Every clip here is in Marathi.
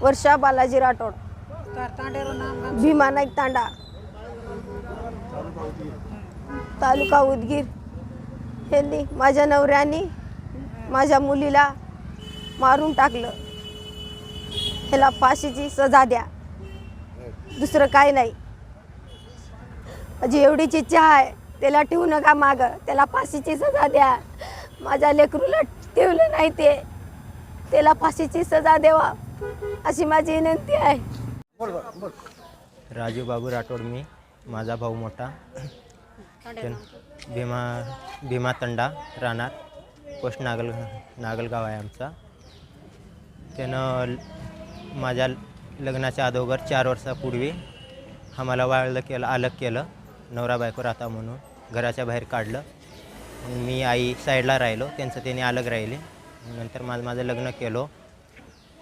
वर्षा बालाजी राठोड. भीमा नाईक तांडा. तालुका उदगीर. यांनी माझ्या नवऱ्याने माझ्या मुलीला मारून टाकलं. ह्याला फाशीची सजा द्या. दुसरं काय नाही. माझी एवढीच इच्छा आहे त्याला ठेवू नका माग. त्याला फाशीची सजा द्या. माझ्या लेकरूला ठेवलं नाही ते. त्याला फाशीची सजा देवा अशी माझी विनंती आहे. राजू बाबू राठोड मी माझा भाऊ मोठा. भीमा भीमा तंडा राहणार पोस्ट नागल नागलगाव आहे आमचा. त्यानं माझ्या लग्नाच्या अगोदर चार वर्षापूर्वी आम्हाला वाळलं केलं अलग केलं नवरा बायको राहता म्हणून. घराच्या बाहेर काढलं. मी आई साईडला राहिलो त्यांचं त्याने अलग राहिले. नंतर माझं माझं लग्न केलो.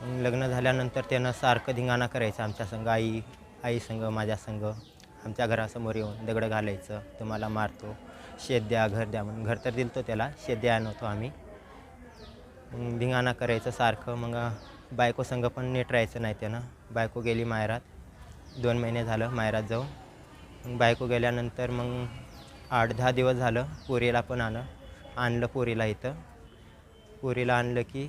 लग्न झाल्यानंतर त्यानं सारखं धिंगाणा करायचं आमच्या संग आई आई संग माझ्या संग. आमच्या घरासमोर येऊन दगडं घालायचं तुम्हाला मारतो. शेत द्या घर द्या म्हणून. घर तर दिलतो त्याला शेत द्या नव्हतो आम्ही. मग धिंगाणा करायचं सारखं. मग बायको संघ पण नीट राहायचं नाही त्यानं. बायको गेली मायरात. दोन महिने झालं मायरात जाऊन. मग बायको गेल्यानंतर मग आठ दहा दिवस झालं पोरीला पण आलं आणलं पोरीला इथं. पोरीला आणलं की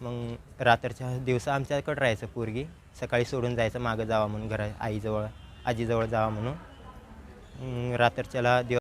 मग रात्रच्या दिवसा आमच्याकडं राहायचं पोरगी. सकाळी सोडून जायचं मागं जावा म्हणून घरा आईजवळ आजीजवळ जावा म्हणून. रात्रीच्याला रात्रच्याला दिवस